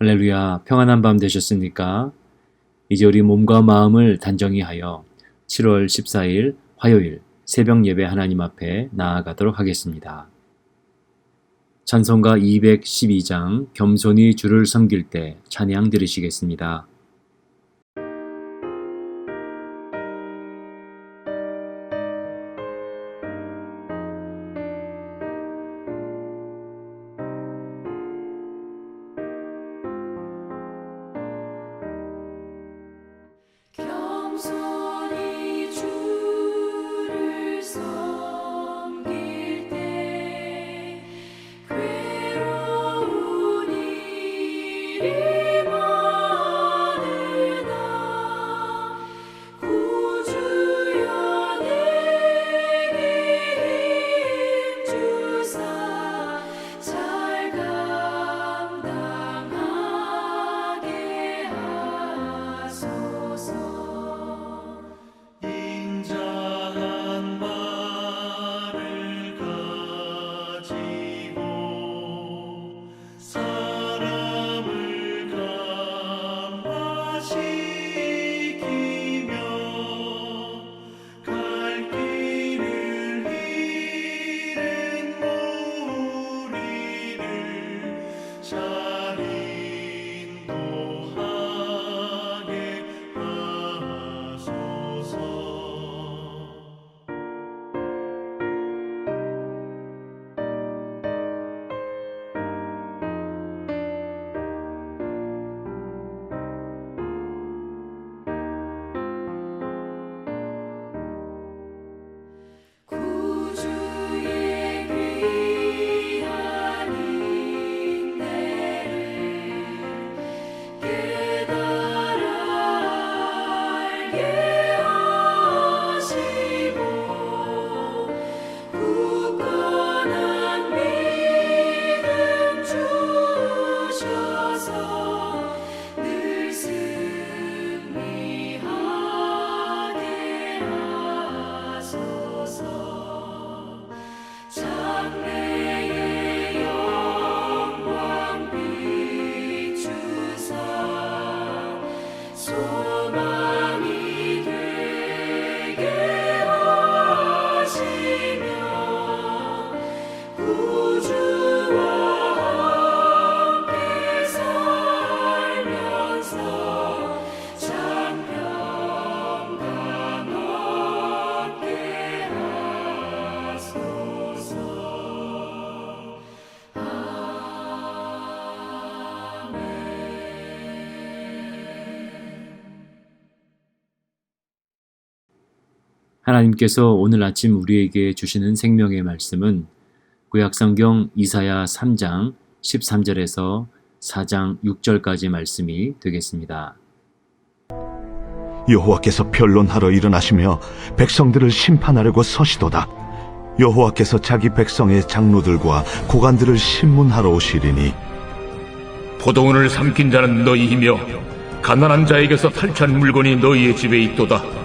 할렐루야, 평안한 밤 되셨습니까? 이제 우리 몸과 마음을 단정히 하여 7월 14일 화요일 새벽 예배 하나님 앞에 나아가도록 하겠습니다. 찬송가 212장 겸손히 주를 섬길 때 찬양 들으시겠습니다. 하나님께서 오늘 아침 우리에게 주시는 생명의 말씀은 구약성경 이사야 3장 13절에서 4장 6절까지 말씀이 되겠습니다. 여호와께서 변론하러 일어나시며 백성들을 심판하려고 서시도다. 여호와께서 자기 백성의 장로들과 고관들을 신문하러 오시리니 포도원을 삼킨 자는 너희이며 가난한 자에게서 탈취한 물건이 너희의 집에 있도다.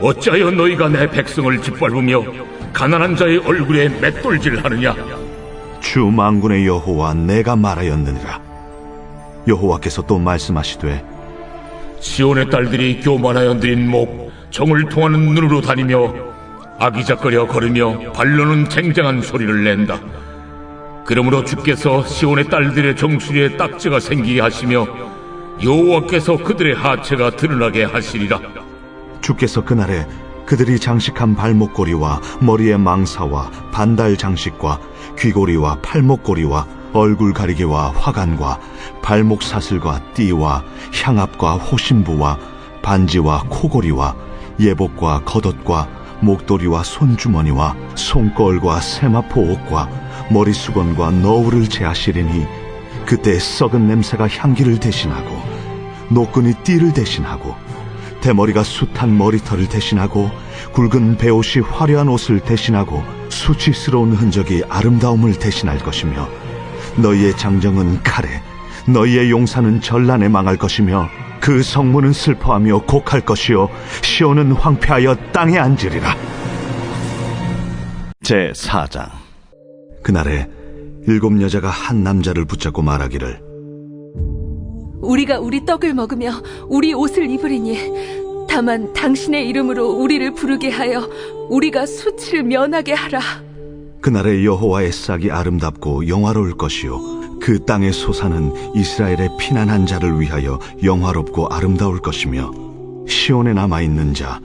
어찌하여 너희가 내 백성을 짓밟으며 가난한 자의 얼굴에 맷돌질하느냐? 주 만군의 여호와 내가 말하였느니라. 여호와께서 또 말씀하시되 시온의 딸들이 교만하여 드린 목, 정을 통하는 눈으로 다니며 아기작거려 걸으며 발로는 쟁쟁한 소리를 낸다. 그러므로 주께서 시온의 딸들의 정수리에 딱지가 생기게 하시며 여호와께서 그들의 하체가 드러나게 하시리라. 주께서 그날에 그들이 장식한 발목고리와 머리의 망사와 반달 장식과 귀고리와 팔목고리와 얼굴 가리개와 화관과 발목 사슬과 띠와 향압과 호신부와 반지와 코고리와 예복과 겉옷과 목도리와 손주머니와 손걸과 세마포 옷과 머리수건과 너울을 제하시리니 그때 썩은 냄새가 향기를 대신하고 노끈이 띠를 대신하고 대머리가 숱한 머리털을 대신하고 굵은 베옷이 화려한 옷을 대신하고 수치스러운 흔적이 아름다움을 대신할 것이며 너희의 장정은 칼에 너희의 용사는 전란에 망할 것이며 그 성문은 슬퍼하며 곡할 것이요 시온은 황폐하여 땅에 앉으리라. 제 4장. 그날에 일곱 여자가 한 남자를 붙잡고 말하기를 우리가 우리 떡을 먹으며 우리 옷을 입으리니 다만 당신의 이름으로 우리를 부르게 하여 우리가 수치를 면하게 하라. 그날의 여호와의 싹이 아름답고 영화로울 것이요 그 땅의 소사는 이스라엘의 피난한 자를 위하여 영화롭고 아름다울 것이며 시온에 남아 있는 자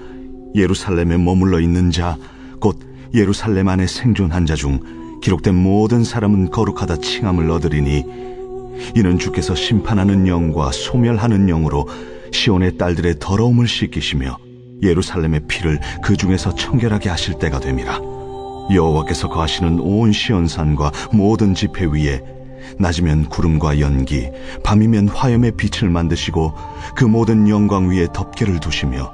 예루살렘에 머물러 있는 자 곧 예루살렘 안에 생존한 자 중 기록된 모든 사람은 거룩하다 칭함을 얻으리니 이는 주께서 심판하는 영과 소멸하는 영으로 시온의 딸들의 더러움을 씻기시며 예루살렘의 피를 그 중에서 청결하게 하실 때가 됨이라 여호와께서 거하시는 온 시온산과 모든 지폐 위에 낮이면 구름과 연기, 밤이면 화염의 빛을 만드시고 그 모든 영광 위에 덮개를 두시며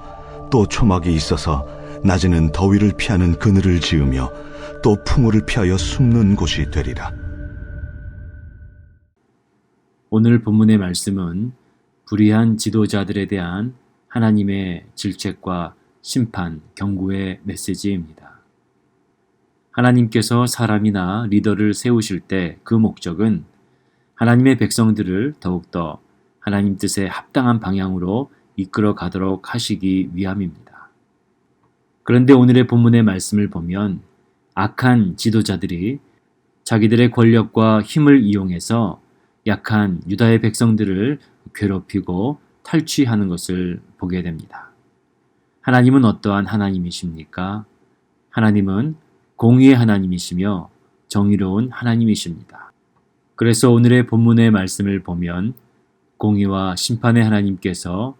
또 초막이 있어서 낮에는 더위를 피하는 그늘을 지으며 또 풍우를 피하여 숨는 곳이 되리라. 오늘 본문의 말씀은 불의한 지도자들에 대한 하나님의 질책과 심판, 경고의 메시지입니다. 하나님께서 사람이나 리더를 세우실 때 그 목적은 하나님의 백성들을 더욱더 하나님 뜻에 합당한 방향으로 이끌어 가도록 하시기 위함입니다. 그런데 오늘의 본문의 말씀을 보면 악한 지도자들이 자기들의 권력과 힘을 이용해서 약한 유다의 백성들을 괴롭히고 탈취하는 것을 보게 됩니다. 하나님은 어떠한 하나님이십니까? 하나님은 공의의 하나님이시며 정의로운 하나님이십니다. 그래서 오늘의 본문의 말씀을 보면 공의와 심판의 하나님께서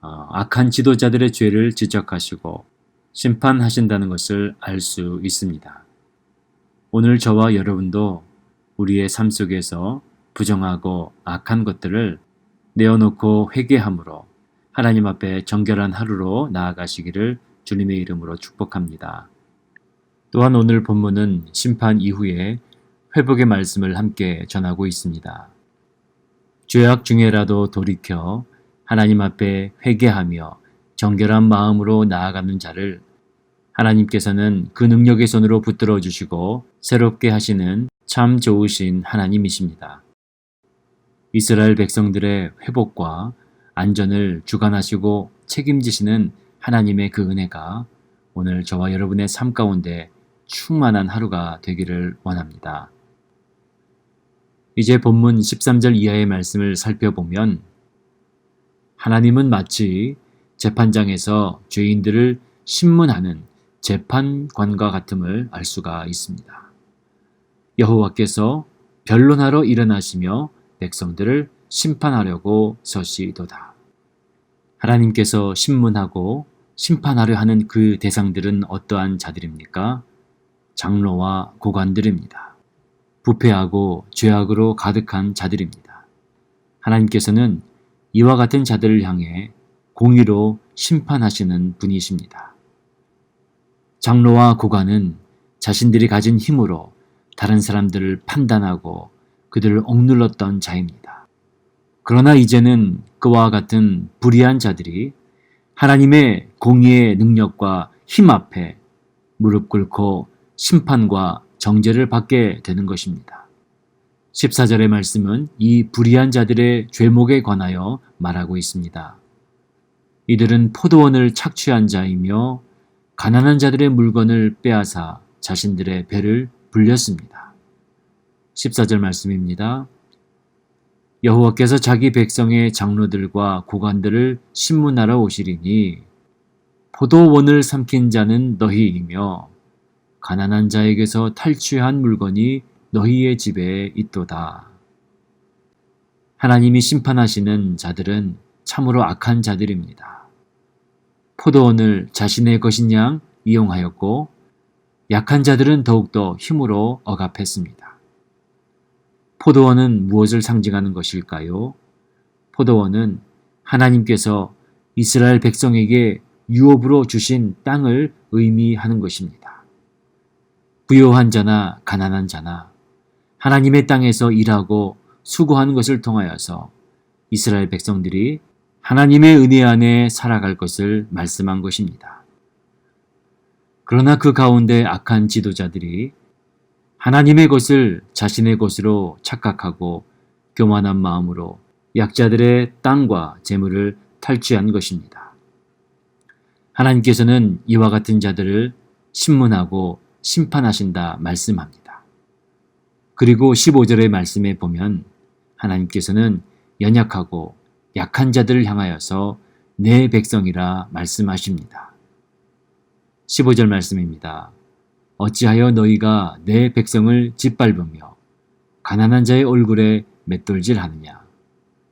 어, 악한 지도자들의 죄를 지적하시고 심판하신다는 것을 알 수 있습니다. 오늘 저와 여러분도 우리의 삶 속에서 부정하고 악한 것들을 내어놓고 회개함으로 하나님 앞에 정결한 하루로 나아가시기를 주님의 이름으로 축복합니다. 또한 오늘 본문은 심판 이후에 회복의 말씀을 함께 전하고 있습니다. 죄악 중에라도 돌이켜 하나님 앞에 회개하며 정결한 마음으로 나아가는 자를 하나님께서는 그 능력의 손으로 붙들어 주시고 새롭게 하시는 참 좋으신 하나님이십니다. 이스라엘 백성들의 회복과 안전을 주관하시고 책임지시는 하나님의 그 은혜가 오늘 저와 여러분의 삶 가운데 충만한 하루가 되기를 원합니다. 이제 본문 13절 이하의 말씀을 살펴보면 하나님은 마치 재판장에서 죄인들을 신문하는 재판관과 같음을 알 수가 있습니다. 여호와께서 변론하러 일어나시며 백성들을 심판하려고 서시도다. 하나님께서 신문하고 심판하려 하는 그 대상들은 어떠한 자들입니까? 장로와 고관들입니다. 부패하고 죄악으로 가득한 자들입니다. 하나님께서는 이와 같은 자들을 향해 공의로 심판하시는 분이십니다. 장로와 고관은 자신들이 가진 힘으로 다른 사람들을 판단하고 그들을 억눌렀던 자입니다. 그러나 이제는 그와 같은 불의한 자들이 하나님의 공의의 능력과 힘 앞에 무릎 꿇고 심판과 정죄를 받게 되는 것입니다. 14절의 말씀은 이 불의한 자들의 죄목에 관하여 말하고 있습니다. 이들은 포도원을 착취한 자이며 가난한 자들의 물건을 빼앗아 자신들의 배를 불렸습니다. 14절 말씀입니다. 여호와께서 자기 백성의 장로들과 고관들을 신문하러 오시리니 포도원을 삼킨 자는 너희이며 가난한 자에게서 탈취한 물건이 너희의 집에 있도다. 하나님이 심판하시는 자들은 참으로 악한 자들입니다. 포도원을 자신의 것인 양 이용하였고 약한 자들은 더욱더 힘으로 억압했습니다. 포도원은 무엇을 상징하는 것일까요? 포도원은 하나님께서 이스라엘 백성에게 유업으로 주신 땅을 의미하는 것입니다. 부요한 자나 가난한 자나 하나님의 땅에서 일하고 수고하는 것을 통하여서 이스라엘 백성들이 하나님의 은혜 안에 살아갈 것을 말씀한 것입니다. 그러나 그 가운데 악한 지도자들이 하나님의 것을 자신의 것으로 착각하고 교만한 마음으로 약자들의 땅과 재물을 탈취한 것입니다. 하나님께서는 이와 같은 자들을 신문하고 심판하신다 말씀합니다. 그리고 15절의 말씀에 보면 하나님께서는 연약하고 약한 자들을 향하여서 내 백성이라 말씀하십니다. 15절 말씀입니다. 어찌하여 너희가 내 백성을 짓밟으며 가난한 자의 얼굴에 맷돌질 하느냐.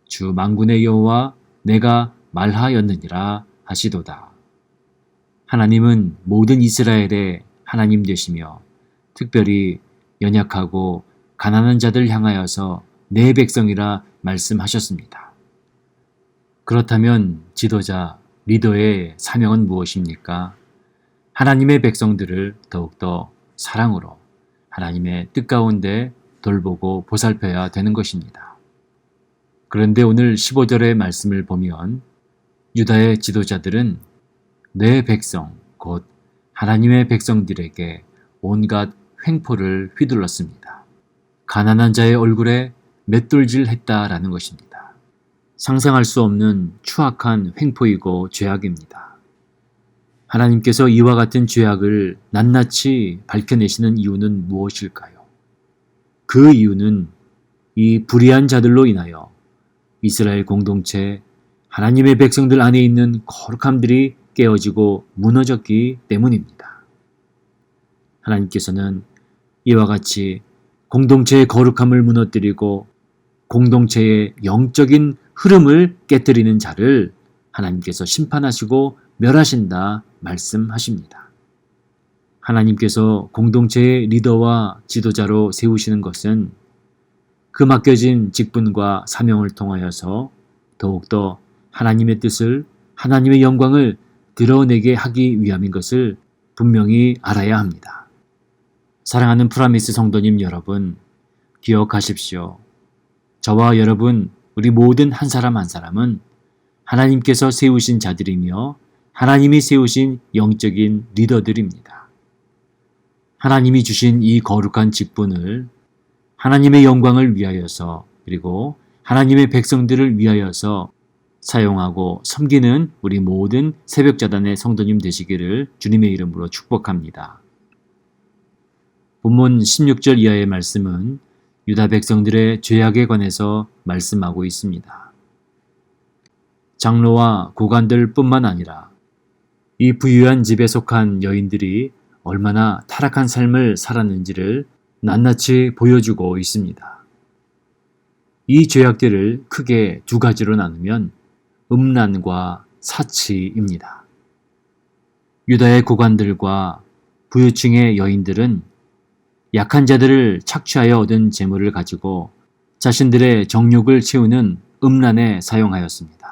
주 망군의 여호와 내가 말하였느니라 하시도다. 하나님은 모든 이스라엘의 하나님 되시며 특별히 연약하고 가난한 자들 향하여서 내 백성이라 말씀하셨습니다. 그렇다면 지도자, 리더의 사명은 무엇입니까? 하나님의 백성들을 더욱더 사랑으로 하나님의 뜻 가운데 돌보고 보살펴야 되는 것입니다. 그런데 오늘 15절의 말씀을 보면 유다의 지도자들은 내 백성, 곧 하나님의 백성들에게 온갖 횡포를 휘둘렀습니다. 가난한 자의 얼굴에 맷돌질 했다라는 것입니다. 상상할 수 없는 추악한 횡포이고 죄악입니다. 하나님께서 이와 같은 죄악을 낱낱이 밝혀내시는 이유는 무엇일까요? 그 이유는 이 불의한 자들로 인하여 이스라엘 공동체, 하나님의 백성들 안에 있는 거룩함들이 깨어지고 무너졌기 때문입니다. 하나님께서는 이와 같이 공동체의 거룩함을 무너뜨리고 공동체의 영적인 흐름을 깨뜨리는 자를 하나님께서 심판하시고 멸하신다 말씀하십니다. 하나님께서 공동체의 리더와 지도자로 세우시는 것은 그 맡겨진 직분과 사명을 통하여서 더욱더 하나님의 뜻을 하나님의 영광을 드러내게 하기 위함인 것을 분명히 알아야 합니다. 사랑하는 프라미스 성도님 여러분, 기억하십시오. 저와 여러분, 우리 모든 한 사람 한 사람은 하나님께서 세우신 자들이며 하나님이 세우신 영적인 리더들입니다. 하나님이 주신 이 거룩한 직분을 하나님의 영광을 위하여서 그리고 하나님의 백성들을 위하여서 사용하고 섬기는 우리 모든 새벽자단의 성도님 되시기를 주님의 이름으로 축복합니다. 본문 16절 이하의 말씀은 유다 백성들의 죄악에 관해서 말씀하고 있습니다. 장로와 고관들 뿐만 아니라 이 부유한 집에 속한 여인들이 얼마나 타락한 삶을 살았는지를 낱낱이 보여주고 있습니다. 이 죄악들을 크게 두 가지로 나누면 음란과 사치입니다. 유다의 고관들과 부유층의 여인들은 약한 자들을 착취하여 얻은 재물을 가지고 자신들의 정욕을 채우는 음란에 사용하였습니다.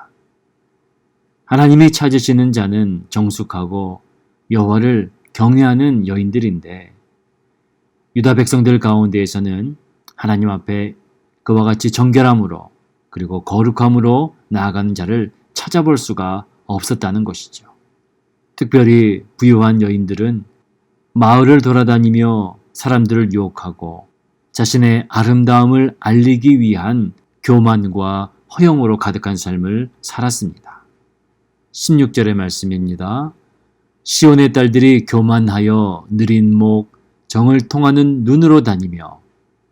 하나님이 찾으시는 자는 정숙하고 여호와를 경외하는 여인들인데 유다 백성들 가운데에서는 하나님 앞에 그와 같이 정결함으로 그리고 거룩함으로 나아가는 자를 찾아볼 수가 없었다는 것이죠. 특별히 부유한 여인들은 마을을 돌아다니며 사람들을 유혹하고 자신의 아름다움을 알리기 위한 교만과 허영으로 가득한 삶을 살았습니다. 16절의 말씀입니다. 시온의 딸들이 교만하여 느린 목, 정을 통하는 눈으로 다니며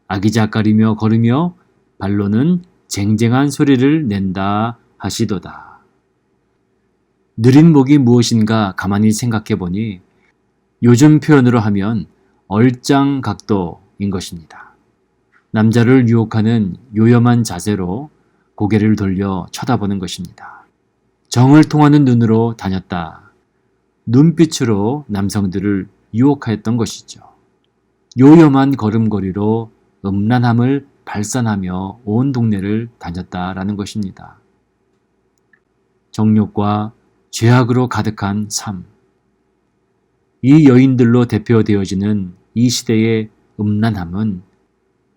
아기자까리며 걸으며 발로는 쟁쟁한 소리를 낸다 하시도다. 느린 목이 무엇인가 가만히 생각해 보니 요즘 표현으로 하면 얼짱각도인 것입니다. 남자를 유혹하는 요염한 자세로 고개를 돌려 쳐다보는 것입니다. 정을 통하는 눈으로 다녔다. 눈빛으로 남성들을 유혹하였던 것이죠. 요염한 걸음걸이로 음란함을 발산하며 온 동네를 다녔다라는 것입니다. 정욕과 죄악으로 가득한 삶. 이 여인들로 대표되어지는 이 시대의 음란함은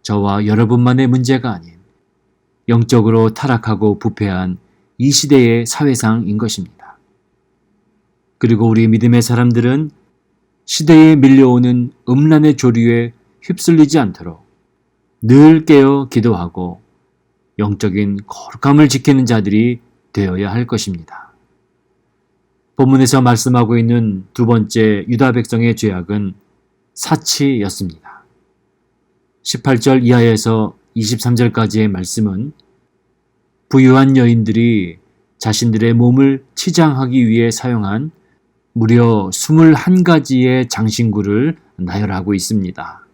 저와 여러분만의 문제가 아닌 영적으로 타락하고 부패한 이 시대의 사회상인 것입니다. 그리고 우리 믿음의 사람들은 시대에 밀려오는 음란의 조류에 휩쓸리지 않도록 늘 깨어 기도하고 영적인 거룩함을 지키는 자들이 되어야 할 것입니다. 본문에서 말씀하고 있는 두 번째 유다 백성의 죄악은 사치였습니다. 18절 이하에서 23절까지의 말씀은 부유한 여인들이 자신들의 몸을 치장하기 위해 사용한 무려 21가지의 장신구를 나열하고 있습니다.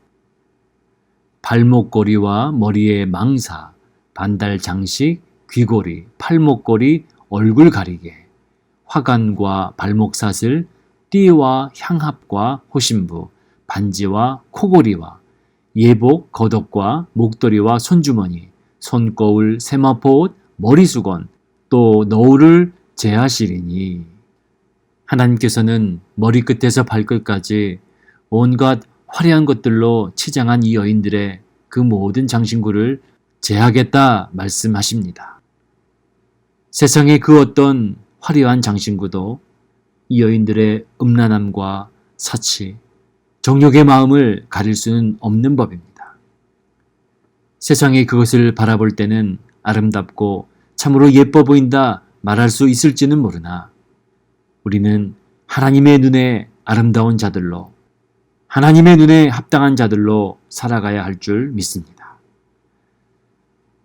발목걸이와 머리의 망사, 반달 장식, 귀걸이, 팔목걸이, 얼굴 가리개, 화관과 발목사슬, 띠와 향합과 호신부, 반지와 코골이와 예복, 겉옷과 목도리와 손주머니, 손거울, 세마포옷, 머리수건, 또 너울을 제하시리니 하나님께서는 머리끝에서 발끝까지 온갖 화려한 것들로 치장한 이 여인들의 그 모든 장신구를 제하겠다 말씀하십니다. 세상의 그 어떤 화려한 장신구도 이 여인들의 음란함과 사치, 정욕의 마음을 가릴 수는 없는 법입니다. 세상이 그것을 바라볼 때는 아름답고 참으로 예뻐 보인다 말할 수 있을지는 모르나 우리는 하나님의 눈에 아름다운 자들로 하나님의 눈에 합당한 자들로 살아가야 할 줄 믿습니다.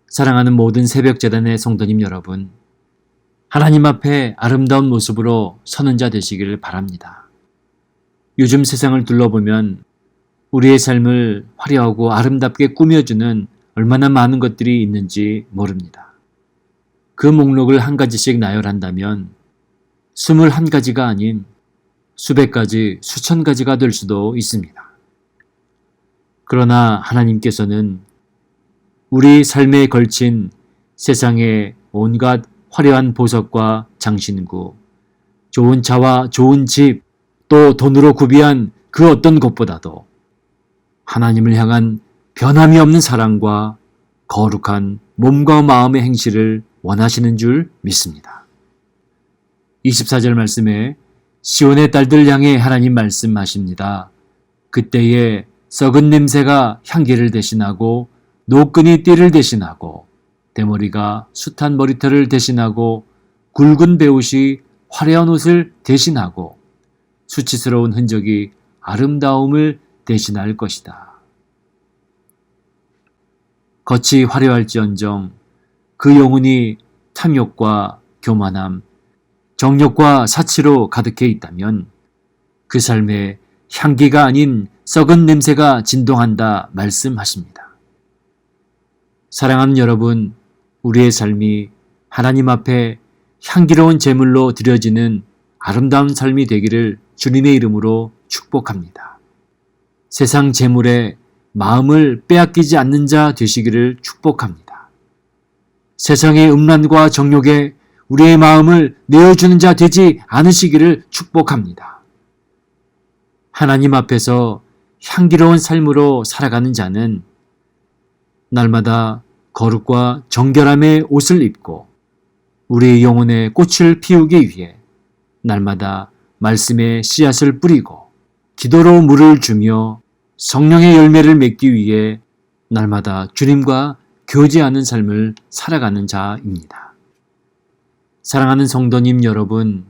사랑하는 모든 새벽 재단의 성도님 여러분, 하나님 앞에 아름다운 모습으로 서는 자 되시기를 바랍니다. 요즘 세상을 둘러보면 우리의 삶을 화려하고 아름답게 꾸며주는 얼마나 많은 것들이 있는지 모릅니다. 그 목록을 한 가지씩 나열한다면 스물한 가지가 아닌 수백 가지, 수천 가지가 될 수도 있습니다. 그러나 하나님께서는 우리 삶에 걸친 세상의 온갖 화려한 보석과 장신구, 좋은 차와 좋은 집, 또 돈으로 구비한 그 어떤 것보다도 하나님을 향한 변함이 없는 사랑과 거룩한 몸과 마음의 행실을 원하시는 줄 믿습니다. 24절 말씀에 시온의 딸들 향해 하나님 말씀하십니다. 그때에 썩은 냄새가 향기를 대신하고 노끈이 띠를 대신하고 대머리가 숱한 머리털을 대신하고 굵은 배옷이 화려한 옷을 대신하고 수치스러운 흔적이 아름다움을 대신할 것이다. 겉이 화려할지언정 그 영혼이 탐욕과 교만함, 정욕과 사치로 가득해 있다면 그 삶에 향기가 아닌 썩은 냄새가 진동한다 말씀하십니다. 사랑하는 여러분, 우리의 삶이 하나님 앞에 향기로운 제물로 드려지는 아름다운 삶이 되기를 주님의 이름으로 축복합니다. 세상 제물에 마음을 빼앗기지 않는 자 되시기를 축복합니다. 세상의 음란과 정욕에 우리의 마음을 내어주는 자 되지 않으시기를 축복합니다. 하나님 앞에서 향기로운 삶으로 살아가는 자는 날마다 거룩과 정결함의 옷을 입고 우리의 영혼의 꽃을 피우기 위해 날마다 말씀의 씨앗을 뿌리고 기도로 물을 주며 성령의 열매를 맺기 위해 날마다 주님과 교제하는 삶을 살아가는 자입니다. 사랑하는 성도님 여러분,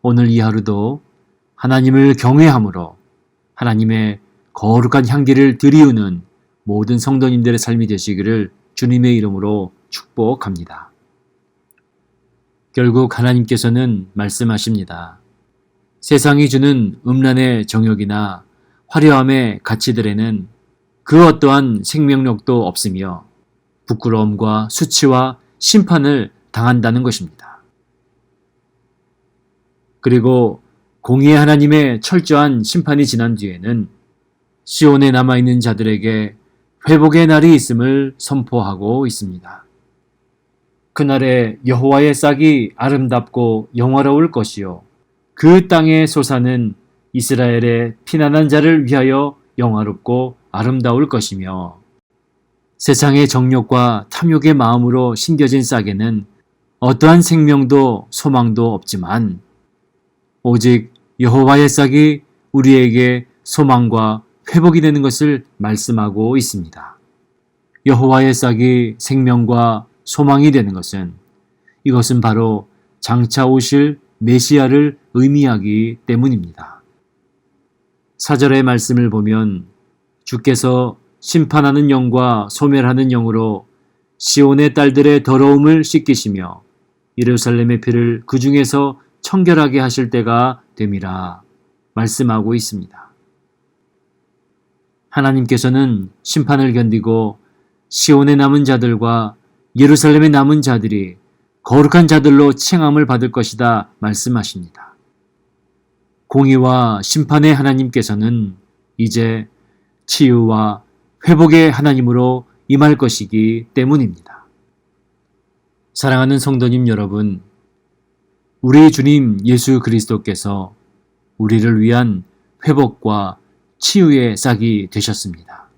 오늘 이 하루도 하나님을 경외함으로 하나님의 거룩한 향기를 드리우는 모든 성도님들의 삶이 되시기를 주님의 이름으로 축복합니다. 결국 하나님께서는 말씀하십니다. 세상이 주는 음란의 정욕이나 화려함의 가치들에는 그 어떠한 생명력도 없으며 부끄러움과 수치와 심판을 당한다는 것입니다. 그리고 공의의 하나님의 철저한 심판이 지난 뒤에는 시온에 남아있는 자들에게 회복의 날이 있음을 선포하고 있습니다. 그날에 여호와의 싹이 아름답고 영화로울 것이요. 그 땅의 소사는 이스라엘의 피난한 자를 위하여 영화롭고 아름다울 것이며 세상의 정욕과 탐욕의 마음으로 심겨진 싹에는 어떠한 생명도 소망도 없지만 오직 여호와의 싹이 우리에게 소망과 회복이 되는 것을 말씀하고 있습니다. 여호와의 싹이 생명과 소망이 되는 것은 이것은 바로 장차 오실 메시아를 의미하기 때문입니다. 사절의 말씀을 보면 주께서 심판하는 영과 소멸하는 영으로 시온의 딸들의 더러움을 씻기시며 예루살렘의 피를 그 중에서 청결하게 하실 때가 됨이라 말씀하고 있습니다. 하나님께서는 심판을 견디고 시온에 남은 자들과 예루살렘에 남은 자들이 거룩한 자들로 칭함을 받을 것이다 말씀하십니다. 공의와 심판의 하나님께서는 이제 치유와 회복의 하나님으로 임할 것이기 때문입니다. 사랑하는 성도님 여러분, 우리 주님 예수 그리스도께서 우리를 위한 회복과 치유의 싹이 되셨습니다.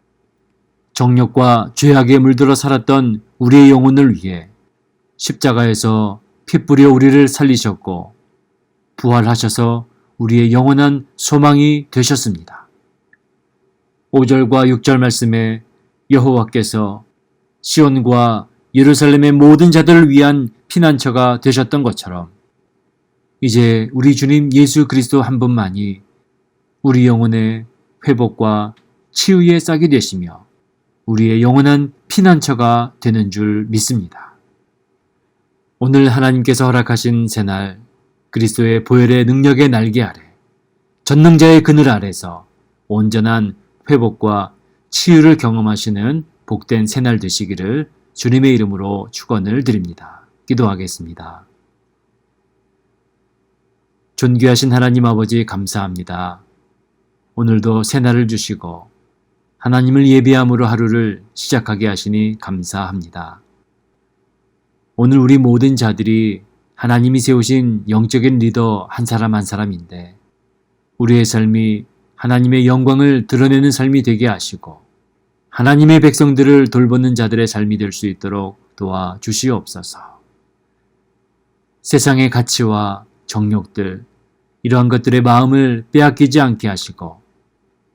정욕과 죄악에 물들어 살았던 우리의 영혼을 위해 십자가에서 피 뿌려 우리를 살리셨고 부활하셔서 우리의 영원한 소망이 되셨습니다. 5절과 6절 말씀에 여호와께서 시온과 예루살렘의 모든 자들을 위한 피난처가 되셨던 것처럼 이제 우리 주님 예수 그리스도 한 분만이 우리 영혼의 회복과 치유의 싹이 되시며 우리의 영원한 피난처가 되는 줄 믿습니다. 오늘 하나님께서 허락하신 새날 그리스도의 보혈의 능력의 날개 아래 전능자의 그늘 아래서 온전한 회복과 치유를 경험하시는 복된 새날 되시기를 주님의 이름으로 축원을 드립니다. 기도하겠습니다. 존귀하신 하나님 아버지 감사합니다. 오늘도 새날을 주시고 하나님을 예비함으로 하루를 시작하게 하시니 감사합니다. 오늘 우리 모든 자들이 하나님이 세우신 영적인 리더 한 사람 한 사람인데 우리의 삶이 하나님의 영광을 드러내는 삶이 되게 하시고 하나님의 백성들을 돌보는 자들의 삶이 될 수 있도록 도와 주시옵소서. 세상의 가치와 정욕들, 이러한 것들의 마음을 빼앗기지 않게 하시고,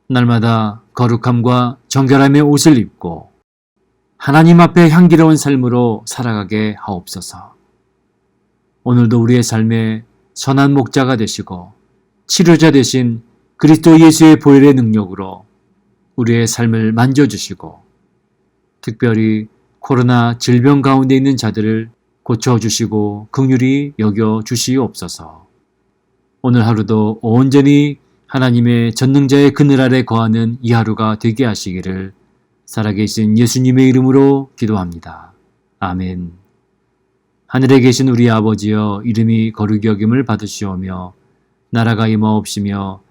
날마다 거룩함과 정결함의 옷을 입고, 하나님 앞에 향기로운 삶으로 살아가게 하옵소서. 오늘도 우리의 삶에 선한 목자가 되시고, 치료자 되신 그리스도 예수의 보혈의 능력으로 우리의 삶을 만져주시고, 특별히 코로나 질병 가운데 있는 자들을 고쳐주시고 긍휼히 여겨 주시옵소서. 오늘 하루도 온전히 하나님의 전능자의 그늘 아래 거하는 이 하루가 되게 하시기를 살아계신 예수님의 이름으로 기도합니다. 아멘. 하늘에 계신 우리 아버지여 이름이 거룩히 여김을 받으시오며 나라가 임하옵시며